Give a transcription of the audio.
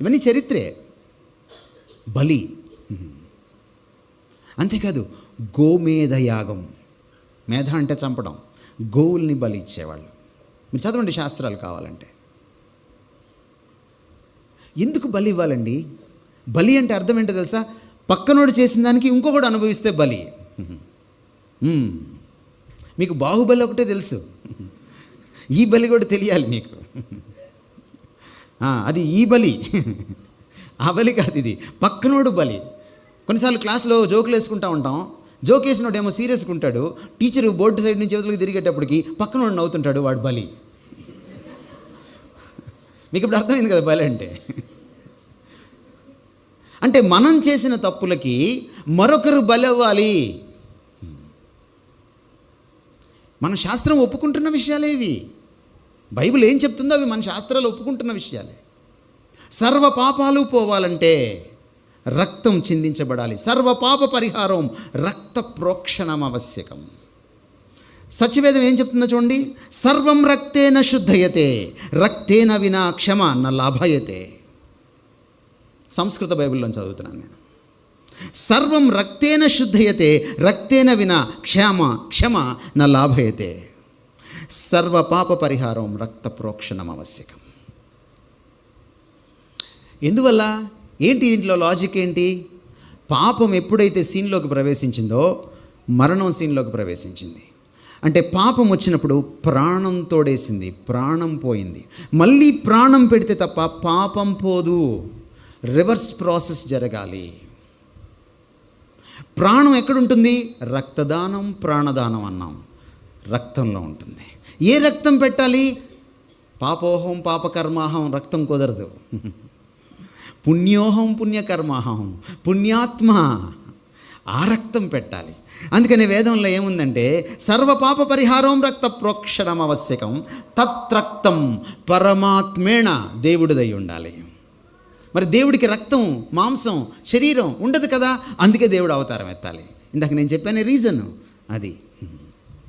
ఇవన్నీ చరిత్రే. బలి. అంతేకాదు గోమేధ యాగం మేధ అంటే చంపడం. గోవుల్ని బలి ఇచ్చేవాళ్ళు. మీరు చదవండి శాస్త్రాలు కావాలంటే. ఎందుకు బలి ఇవ్వాలండి? బలి అంటే అర్థం ఏంటో తెలుసా? పక్కనోడు చేసిన దానికి ఇంకొకడు అనుభవిస్తే బలి. మీకు బాహుబలి ఒకటే తెలుసు. ఈ బలి కూడా తెలియాలి మీకు అది ఈ బలి. ఆ బలి కాదు ఇది. పక్కనోడు బలి. కొన్నిసార్లు క్లాస్లో జోకులు వేసుకుంటా ఉంటాం. జోక్ వేసినోడు ఏమో సీరియస్గా ఉంటాడు. టీచర్ బోర్డు సైడ్ నుంచి చేతులకు తిరిగేటప్పటికి పక్కనోడు నవ్వుతుంటాడు వాడు బలి. మీకు ఇప్పుడు అర్థమైంది కదా బలి అంటే? అంటే మనం చేసిన తప్పులకి మరొకరు బలి అవ్వాలి. మన శాస్త్రం ఒప్పుకుంటున్న విషయాలే ఇవి. బైబిల్ ఏం చెప్తుందో అవి మన శాస్త్రాలు ఒప్పుకుంటున్న విషయాలే. సర్వ పాపాలు పోవాలంటే రక్తం చిందించబడాలి. సర్వ పాప పరిహారం రక్త ప్రోక్షణం ఆవశ్యకం. సత్యవేదం ఏం చెప్తుందో చూడండి. సర్వం రక్తేన శుద్ధయతే రక్తేన వినా క్షమ న లాభయతే. సంస్కృత బైబిల్లో చదువుతున్నాను నేను. సర్వం రక్తేన శుద్ధయతే రక్తేన వినా క్షమ క్షమ న లాభయతే. సర్వ పాప పరిహారం రక్త ప్రోక్షణం ఆవశ్యకం. ఎందువల్ల? ఏంటి దీంట్లో లాజిక్ ఏంటి? పాపం ఎప్పుడైతే సీన్లోకి ప్రవేశించిందో మరణం సీన్లోకి ప్రవేశించింది. అంటే పాపం వచ్చినప్పుడు ప్రాణం తోడేసింది ప్రాణం పోయింది. మళ్ళీ ప్రాణం పెడితే తప్ప పాపం పోదు. రివర్స్ ప్రాసెస్ జరగాలి. ప్రాణం ఎక్కడుంటుంది? రక్తదానం ప్రాణదానం అన్నాం. రక్తంలో ఉంటుంది. ఏ రక్తం పెట్టాలి? పాపోహం పాపకర్మాహం రక్తం కుదరదు. పుణ్యోహం పుణ్యకర్మాహం పుణ్యాత్మ ఆ రక్తం పెట్టాలి. అందుకని వేదంలో ఏముందంటే సర్వ పాప పరిహారం రక్త ప్రోక్షణం ఆవశ్యకం తత్రక్తం పరమాత్మేణ దేవుడిదై ఉండాలి. మరి దేవుడికి రక్తం మాంసం శరీరం ఉండదు కదా? అందుకే దేవుడు అవతారం ఎత్తాలి. ఇందాక నేను చెప్పాను రీజన్ అది.